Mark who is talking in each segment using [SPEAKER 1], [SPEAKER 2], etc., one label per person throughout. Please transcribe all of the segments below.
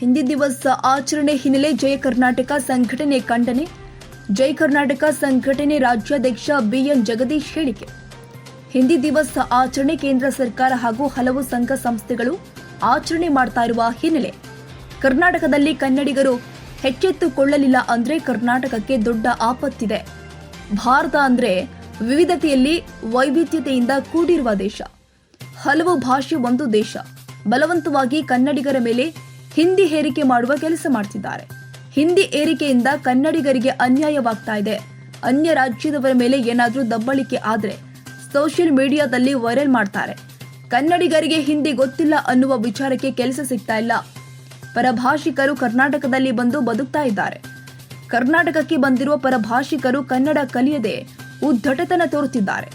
[SPEAKER 1] ಹಿಂದಿ ದಿವಸ ಆಚರಣೆ ಹಿನ್ನೆಲೆ ಜಯ ಕರ್ನಾಟಕ ಸಂಘಟನೆ ಖಂಡನೆ. ಜೈ ಕರ್ನಾಟಕ ಸಂಘಟನೆ ರಾಜ್ಯಾಧ್ಯಕ್ಷ ಬಿಎನ್ ಜಗದೀಶ್ ಹೇಳಿಕೆ. ಹಿಂದಿ ದಿವಸ ಆಚರಣೆ ಕೇಂದ್ರ ಸರ್ಕಾರ ಹಾಗೂ ಹಲವು ಸಂಘ ಸಂಸ್ಥೆಗಳು ಆಚರಣೆ ಮಾಡ್ತಾ ಇರುವ ಹಿನ್ನೆಲೆ. ಕರ್ನಾಟಕದಲ್ಲಿ ಕನ್ನಡಿಗರು ಹೆಚ್ಚೆತ್ತುಕೊಳ್ಳಲಿಲ್ಲ ಅಂದ್ರೆ ಕರ್ನಾಟಕಕ್ಕೆ ದೊಡ್ಡ ಆಪತ್ತಿದೆ. ಭಾರತ ಅಂದ್ರೆ ವಿವಿಧತೆಯಲ್ಲಿ ವೈವಿಧ್ಯತೆಯಿಂದ ಕೂಡಿರುವ ದೇಶ. ಹಲವು ಭಾಷೆ ಒಂದು ದೇಶ. ಬಲವಂತವಾಗಿ ಕನ್ನಡಿಗರ ಮೇಲೆ ಹಿಂದಿ ಹೇರಿಕೆ ಮಾಡುವ ಕೆಲಸ ಮಾಡ್ತಿದ್ದಾರೆ. ಹಿಂದಿ ಏರಿಕೆಯಿಂದ ಕನ್ನಡಿಗರಿಗೆ ಅನ್ಯಾಯವಾಗ್ತಾ ಇದೆ. ಅನ್ಯ ರಾಜ್ಯದವರ ಮೇಲೆ ಏನಾದರೂ ದಬ್ಬಳಿಕೆ ಆದರೆ ಸೋಷಿಯಲ್ ಮೀಡಿಯಾದಲ್ಲಿ ವೈರಲ್ ಮಾಡ್ತಾರೆ. ಕನ್ನಡಿಗರಿಗೆ ಹಿಂದಿ ಗೊತ್ತಿಲ್ಲ ಅನ್ನುವ ವಿಚಾರಕ್ಕೆ ಕೆಲಸ ಸಿಗ್ತಾ ಇಲ್ಲ. ಪರಭಾಷಿಕರು ಕರ್ನಾಟಕದಲ್ಲಿ ಬಂದು ಬದುಕ್ತಾ ಇದ್ದಾರೆ. ಕರ್ನಾಟಕಕ್ಕೆ ಬಂದಿರುವ ಪರಭಾಷಿಕರು ಕನ್ನಡ ಕಲಿಯದೆ ಉದ್ದಟತನ ತೋರುತ್ತಿದ್ದಾರೆ.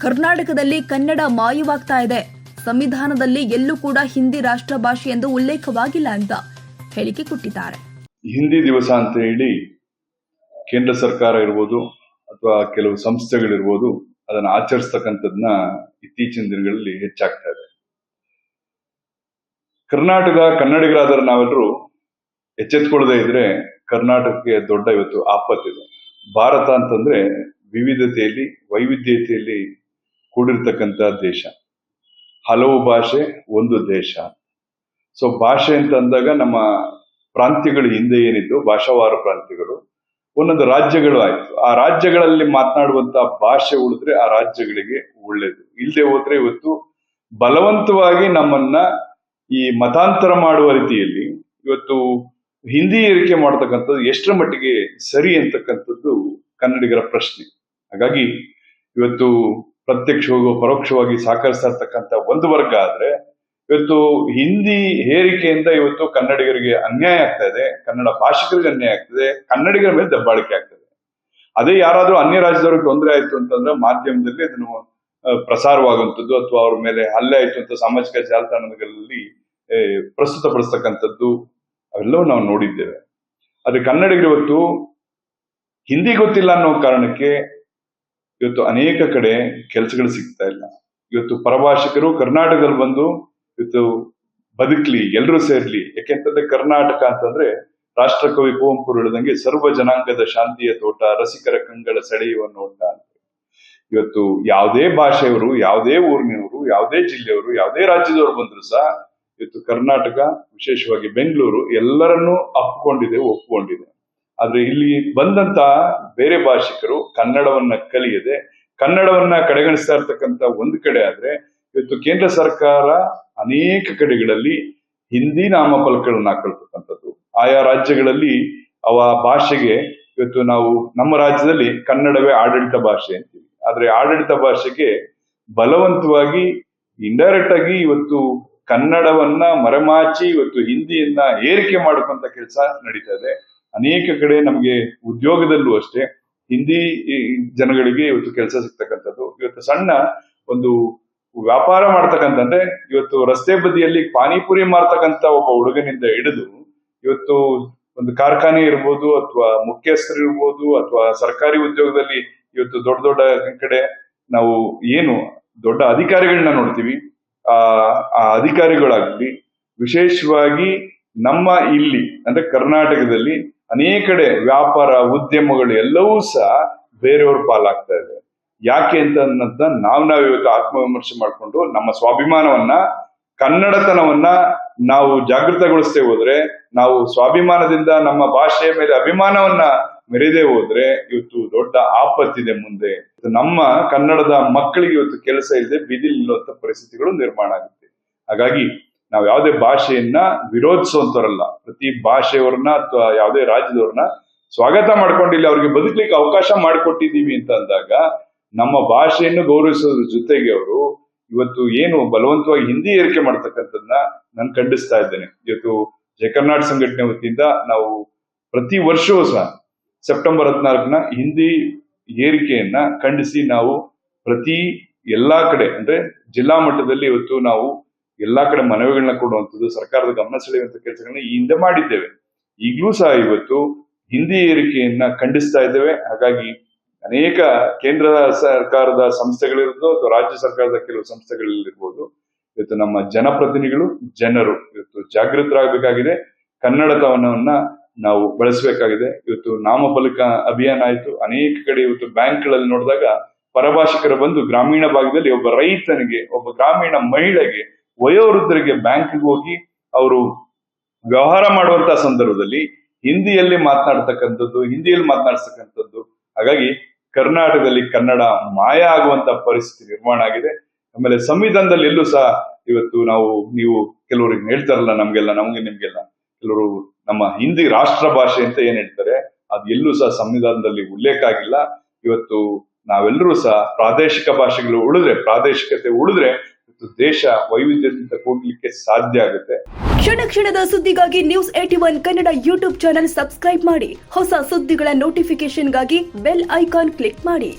[SPEAKER 1] ಕರ್ನಾಟಕದಲ್ಲಿ ಕನ್ನಡ ಮಾಯವಾಗ್ತಾ ಇದೆ. ಸಂವಿಧಾನದಲ್ಲಿ ಎಲ್ಲೂ ಕೂಡ ಹಿಂದಿ ರಾಷ್ಟ್ರ ಭಾಷೆ ಎಂದು ಉಲ್ಲೇಖವಾಗಿಲ್ಲ ಅಂತ ಹೇಳಿಕೆ ಕೊಟ್ಟಿದ್ದಾರೆ.
[SPEAKER 2] ಹಿಂದಿ ದಿವಸ ಅಂತ ಹೇಳಿ ಕೇಂದ್ರ ಸರ್ಕಾರ ಇರ್ಬೋದು ಅಥವಾ ಕೆಲವು ಸಂಸ್ಥೆಗಳಿರ್ಬೋದು ಅದನ್ನ ಆಚರಿಸ್ತಕ್ಕಂಥದ್ನ ಇತ್ತೀಚಿನ ದಿನಗಳಲ್ಲಿ ಹೆಚ್ಚಾಗ್ತಾ ಇದೆ. ಕರ್ನಾಟಕ ಕನ್ನಡಿಗರಾದರೆ ನಾವೆಲ್ಲರೂ ಎಚ್ಚೆತ್ಕೊಳ್ಳದೆ ಇದ್ರೆ ಕರ್ನಾಟಕಕ್ಕೆ ದೊಡ್ಡ ಇವತ್ತು ಆಪತ್ತಿದೆ. ಭಾರತ ಅಂತಂದ್ರೆ ವಿವಿಧತೆಯಲ್ಲಿ, ವೈವಿಧ್ಯತೆಯಲ್ಲಿ ಕೂಡಿರ್ತಕ್ಕಂಥ ದೇಶ. ಹಲವು ಭಾಷೆ ಒಂದು ದೇಶ. ಸೊ ಭಾಷೆ ಅಂತ ಅಂದಾಗ ನಮ್ಮ ಪ್ರಾಂತ್ಯಗಳು ಹಿಂದೆ ಏನಿತ್ತು ಭಾಷಾವಾರ ಪ್ರಾಂತ್ಯಗಳು. ಒಂದೊಂದು ರಾಜ್ಯಗಳು ಆಯ್ತು. ಆ ರಾಜ್ಯಗಳಲ್ಲಿ ಮಾತನಾಡುವಂತ ಭಾಷೆ ಉಳಿದ್ರೆ ಆ ರಾಜ್ಯಗಳಿಗೆ ಒಳ್ಳೇದು. ಇಲ್ಲದೆ ಹೋದ್ರೆ ಇವತ್ತು ಬಲವಂತವಾಗಿ ನಮ್ಮನ್ನ ಈ ಮತಾಂತರ ಮಾಡುವ ರೀತಿಯಲ್ಲಿ ಇವತ್ತು ಹಿಂದಿ ಏರಿಕೆ ಮಾಡತಕ್ಕಂಥದ್ದು ಎಷ್ಟರ ಮಟ್ಟಿಗೆ ಸರಿ ಅಂತಕ್ಕಂಥದ್ದು ಕನ್ನಡಿಗರ ಪ್ರಶ್ನೆ. ಹಾಗಾಗಿ ಇವತ್ತು ಪ್ರತ್ಯಕ್ಷವಾಗೋ ಪರೋಕ್ಷವಾಗಿ ಸಹಕರಿಸ್ತಾ ಇರ್ತಕ್ಕಂಥ ಒಂದು ವರ್ಗ ಆದ್ರೆ, ಇವತ್ತು ಹಿಂದಿ ಹೇರಿಕೆಯಿಂದ ಇವತ್ತು ಕನ್ನಡಿಗರಿಗೆ ಅನ್ಯಾಯ ಆಗ್ತಾ ಇದೆ, ಕನ್ನಡ ಭಾಷಿಕರಿಗೆ ಅನ್ಯಾಯ ಆಗ್ತದೆ ಕನ್ನಡಿಗರ ಮೇಲೆ ದಬ್ಬಾಳಿಕೆ ಆಗ್ತದೆ ಅದೇ ಯಾರಾದ್ರೂ ಅನ್ಯ ರಾಜ್ಯದವ್ರಿಗೆ ತೊಂದರೆ ಆಯ್ತು ಅಂತಂದ್ರೆ ಮಾಧ್ಯಮದಲ್ಲಿ ಅದನ್ನು ಪ್ರಸಾರವಾಗುವಂಥದ್ದು ಅಥವಾ ಅವ್ರ ಮೇಲೆ ಹಲ್ಲೆ ಆಯ್ತು ಅಂತ ಸಾಮಾಜಿಕ ಜಾಲತಾಣಗಳಲ್ಲಿ ಪ್ರಸ್ತುತ ಪ್ರಸ್ತುತಪಡಿಸ್ತಕ್ಕಂಥದ್ದು, ಅವೆಲ್ಲವೂ ನಾವು ನೋಡಿದ್ದೇವೆ. ಆದ್ರೆ ಕನ್ನಡಿಗರು ಇವತ್ತು ಹಿಂದಿ ಗೊತ್ತಿಲ್ಲ ಅನ್ನೋ ಕಾರಣಕ್ಕೆ ಇವತ್ತು ಅನೇಕ ಕಡೆ ಕೆಲಸಗಳು ಸಿಗ್ತಾ ಇಲ್ಲ. ಇವತ್ತು ಪರಭಾಷಿಕರು ಕರ್ನಾಟಕದಲ್ಲಿ ಬಂದು ಇವತ್ತು ಬದುಕ್ಲಿ ಎಲ್ಲರೂ ಸೇರ್ಲಿ. ಯಾಕೆಂತಂದ್ರೆ ಕರ್ನಾಟಕ ಅಂತಂದ್ರೆ ರಾಷ್ಟ್ರಕವಿ ಕುವೆಂಪುರು ಹೇಳಿದಂಗೆ ಸರ್ವ ಜನಾಂಗದ ಶಾಂತಿಯ ತೋಟ, ರಸಿಕರ ಕಂಗಳ ಸೆಳೆಯುವ ನೋಟ ಅಂತ. ಇವತ್ತು ಯಾವುದೇ ಭಾಷೆಯವರು, ಯಾವುದೇ ಊರಿನವರು, ಯಾವುದೇ ಜಿಲ್ಲೆಯವರು, ಯಾವುದೇ ರಾಜ್ಯದವರು ಬಂದ್ರು ಸಹ ಇವತ್ತು ಕರ್ನಾಟಕ, ವಿಶೇಷವಾಗಿ ಬೆಂಗಳೂರು ಎಲ್ಲರನ್ನೂ ಅಪ್ಕೊಂಡಿದೆ ಒಪ್ಪಿಕೊಂಡಿದೆ ಆದ್ರೆ ಇಲ್ಲಿ ಬಂದಂತ ಬೇರೆ ಭಾಷಿಕರು ಕನ್ನಡವನ್ನ ಕಲಿಯದೆ, ಕನ್ನಡವನ್ನ ಕಡೆಗಣಿಸ್ತಾ ಇರ್ತಕ್ಕಂಥ ಒಂದು ಕಡೆ ಆದ್ರೆ ಇವತ್ತು ಕೇಂದ್ರ ಸರ್ಕಾರ ಅನೇಕ ಕಡೆಗಳಲ್ಲಿ ಹಿಂದಿ ನಾಮಫಲಕಗಳನ್ನ ಹಾಕೊಳ್ತಕ್ಕಂಥದ್ದು. ಆಯಾ ರಾಜ್ಯಗಳಲ್ಲಿ ಅವ ಭಾಷೆಗೆ ಇವತ್ತು ನಾವು ನಮ್ಮ ರಾಜ್ಯದಲ್ಲಿ ಕನ್ನಡವೇ ಆಡಳಿತ ಭಾಷೆ ಅಂತೀವಿ. ಆದ್ರೆ ಆಡಳಿತ ಭಾಷೆಗೆ ಬಲವಂತವಾಗಿ ಇಂಡೈರೆಕ್ಟ್ ಆಗಿ ಇವತ್ತು ಕನ್ನಡವನ್ನ ಮರೆಮಾಚಿ ಇವತ್ತು ಹಿಂದಿಯನ್ನ ಏರಿಕೆ ಮಾಡುವಂತ ಕೆಲಸ ನಡೀತಾ ಇದೆ. ಅನೇಕ ಕಡೆ ನಮಗೆ ಉದ್ಯೋಗದಲ್ಲೂ ಅಷ್ಟೇ ಹಿಂದಿ ಜನಗಳಿಗೆ ಇವತ್ತು ಕೆಲಸ ಸಿಗ್ತಕ್ಕಂಥದ್ದು. ಇವತ್ತು ಸಣ್ಣ ಒಂದು ವ್ಯಾಪಾರ ಮಾಡ್ತಕ್ಕಂಥದ್ದೇ ಇವತ್ತು ರಸ್ತೆ ಬದಿಯಲ್ಲಿ ಪಾನಿಪುರಿ ಮಾರ್ತಕ್ಕಂಥ ಒಬ್ಬ ಹುಡುಗನಿಂದ ಹಿಡಿದು ಇವತ್ತು ಒಂದು ಕಾರ್ಖಾನೆ ಇರ್ಬೋದು ಅಥವಾ ಮುಖ್ಯಸ್ಥರು ಇರ್ಬೋದು ಅಥವಾ ಸರ್ಕಾರಿ ಉದ್ಯೋಗದಲ್ಲಿ ಇವತ್ತು ದೊಡ್ಡ ದೊಡ್ಡ ಕಡೆ ನಾವು ಏನು ದೊಡ್ಡ ಅಧಿಕಾರಿಗಳನ್ನ ನೋಡ್ತೀವಿ. ಆ ಆ ಅಧಿಕಾರಿಗಳಾಗ್ಲಿ ವಿಶೇಷವಾಗಿ ನಮ್ಮ ಇಲ್ಲಿ ಅಂದ್ರೆ ಕರ್ನಾಟಕದಲ್ಲಿ ಅನೇಕ ಕಡೆ ವ್ಯಾಪಾರ, ಉದ್ಯಮಗಳು ಎಲ್ಲವೂ ಸಹ ಬೇರೆಯವ್ರ ಪಾಲಾಗ್ತಾ ಇದೆ. ಯಾಕೆ ಅಂತ ಅನ್ನೋದನ್ನ ನಾವು ನಾವು ಇವತ್ತು ಆತ್ಮವಿಮರ್ಶೆ ಮಾಡ್ಕೊಂಡು ನಮ್ಮ ಸ್ವಾಭಿಮಾನವನ್ನ, ಕನ್ನಡತನವನ್ನ ನಾವು ಜಾಗೃತಗೊಳಿಸ್ತೇ ಹೋದ್ರೆ, ನಾವು ಸ್ವಾಭಿಮಾನದಿಂದ ನಮ್ಮ ಭಾಷೆಯ ಮೇಲೆ ಅಭಿಮಾನವನ್ನ ಮೆರೆದೇ ಹೋದ್ರೆ ಇವತ್ತು ದೊಡ್ಡ ಆಪತ್ತಿದೆ ಮುಂದೆ. ನಮ್ಮ ಕನ್ನಡದ ಮಕ್ಕಳಿಗೆ ಇವತ್ತು ಕೆಲಸ ಇಲ್ಲದೆ ಬೀದಿ ನಿಲ್ಲುವಂತ ಪರಿಸ್ಥಿತಿಗಳು ನಿರ್ಮಾಣ ಆಗುತ್ತೆ. ಹಾಗಾಗಿ ನಾವು ಯಾವುದೇ ಭಾಷೆಯನ್ನ ವಿರೋಧಿಸುವಂತವರಲ್ಲ. ಪ್ರತಿ ಭಾಷೆಯವ್ರನ್ನ ಅಥವಾ ಯಾವುದೇ ರಾಜ್ಯದವ್ರನ್ನ ಸ್ವಾಗತ ಮಾಡ್ಕೊಂಡಿಲ್ಲ, ಅವ್ರಿಗೆ ಬದುಕಲಿಕ್ಕೆ ಅವಕಾಶ ಮಾಡಿಕೊಟ್ಟಿದ್ದೀವಿ ಅಂತ ಅಂದಾಗ ನಮ್ಮ ಭಾಷೆಯನ್ನು ಗೌರವಿಸೋದ್ರ ಜೊತೆಗೆ ಅವರು ಇವತ್ತು ಏನು ಬಲವಂತವಾಗಿ ಹಿಂದಿ ಏರಿಕೆ ಮಾಡ್ತಕ್ಕಂಥದ್ದನ್ನ ನಾನು ಖಂಡಿಸ್ತಾ ಇದ್ದೇನೆ. ಇವತ್ತು ಜಯ ಕರ್ನಾಟಕ ಸಂಘಟನೆ ವತಿಯಿಂದ ನಾವು ಪ್ರತಿ ವರ್ಷವೂ ಸಹ ಸೆಪ್ಟೆಂಬರ್ ಹದಿನಾಲ್ಕನ ಹಿಂದಿ ಏರಿಕೆಯನ್ನ ಖಂಡಿಸಿ ನಾವು ಪ್ರತಿ ಎಲ್ಲಾ ಕಡೆ, ಅಂದ್ರೆ ಜಿಲ್ಲಾ ಮಟ್ಟದಲ್ಲಿ ಇವತ್ತು ನಾವು ಎಲ್ಲಾ ಕಡೆ ಮನವಿಗಳನ್ನ ಕೊಡುವಂಥದ್ದು ಸರ್ಕಾರದ ಗಮನ ಸೆಳೆಯುವಂತ ಕೆಲಸಗಳನ್ನ ಈ ಹಿಂದೆ ಮಾಡಿದ್ದೇವೆ. ಈಗಲೂ ಸಹ ಇವತ್ತು ಹಿಂದಿ ಏರಿಕೆಯನ್ನ ಖಂಡಿಸ್ತಾ ಇದ್ದೇವೆ. ಹಾಗಾಗಿ ಅನೇಕ ಕೇಂದ್ರ ಸರ್ಕಾರದ ಸಂಸ್ಥೆಗಳಿರ್ಬೋದು ಅಥವಾ ರಾಜ್ಯ ಸರ್ಕಾರದ ಕೆಲವು ಸಂಸ್ಥೆಗಳಲ್ಲಿರ್ಬೋದು ಇವತ್ತು ನಮ್ಮ ಜನಪ್ರತಿನಿಧಿಗಳು, ಜನರು ಇವತ್ತು ಜಾಗೃತರಾಗಬೇಕಾಗಿದೆ. ಕನ್ನಡತವನವನ್ನ ನಾವು ಬಳಸಬೇಕಾಗಿದೆ. ಇವತ್ತು ನಾಮಫಲಕ ಅಭಿಯಾನ ಆಯಿತು. ಅನೇಕ ಕಡೆ ಇವತ್ತು ಬ್ಯಾಂಕ್ಗಳಲ್ಲಿ ನೋಡಿದಾಗ ಪರಭಾಷಿಕರು ಬಂದು ಗ್ರಾಮೀಣ ಭಾಗದಲ್ಲಿ ಒಬ್ಬ ರೈತನಿಗೆ, ಒಬ್ಬ ಗ್ರಾಮೀಣ ಮಹಿಳೆಗೆ ವಯೋವೃದ್ಧರಿಗೆ ಬ್ಯಾಂಕ್ಗೆ ಹೋಗಿ ಅವರು ವ್ಯವಹಾರ ಮಾಡುವಂತ ಸಂದರ್ಭದಲ್ಲಿ ಹಿಂದಿಯಲ್ಲಿ ಮಾತನಾಡ್ತಕ್ಕಂಥದ್ದು ಹಿಂದಿಯಲ್ಲಿ ಮಾತನಾಡ್ತಕ್ಕಂಥದ್ದು, ಹಾಗಾಗಿ ಕರ್ನಾಟಕದಲ್ಲಿ ಕನ್ನಡ ಮಾಯ ಆಗುವಂತ ಪರಿಸ್ಥಿತಿ ನಿರ್ಮಾಣ ಆಗಿದೆ. ಆಮೇಲೆ ಸಂವಿಧಾನದಲ್ಲಿ ಎಲ್ಲೂ ಸಹ ಇವತ್ತು ನಾವು, ನೀವು ಕೆಲವರಿಗೆ ಹೇಳ್ತಾರಲ್ಲ ನಮ್ಗೆಲ್ಲ, ನಮ್ಗೆ ನಿಮ್ಗೆಲ್ಲ, ಕೆಲವರು ನಮ್ಮ ಹಿಂದಿ ರಾಷ್ಟ್ರ ಭಾಷೆ ಅಂತ ಏನ್ ಹೇಳ್ತಾರೆ, ಅದು ಎಲ್ಲೂ ಸಹ ಸಂವಿಧಾನದಲ್ಲಿ ಉಲ್ಲೇಖ ಆಗಿಲ್ಲ. ಇವತ್ತು ನಾವೆಲ್ಲರೂ ಸಹ ಪ್ರಾದೇಶಿಕ ಭಾಷೆಗಳು ಉಳಿದ್ರೆ, ಪ್ರಾದೇಶಿಕತೆ ಉಳಿದ್ರೆ ದೇಶ ವೈವಿಧ್ಯದಿಂದ ಕೂಡ್ಲಿಕ್ಕೆ ಸಾಧ್ಯ ಆಗುತ್ತೆ.
[SPEAKER 1] ಕ್ಷಣ ಕ್ಷಣದ ಸುದ್ದಿಗಾಗಿ news eighty one Kannada YouTube channel subscribe ಮಾಡಿ. ಹೊಸ ಸುದ್ದಿಗಳ ನೋಟಿಫಿಕೇಶನ್ಗಾಗಿ ಬೆಲ್ ಐಕಾನ್ ಕ್ಲಿಕ್ ಮಾಡಿ.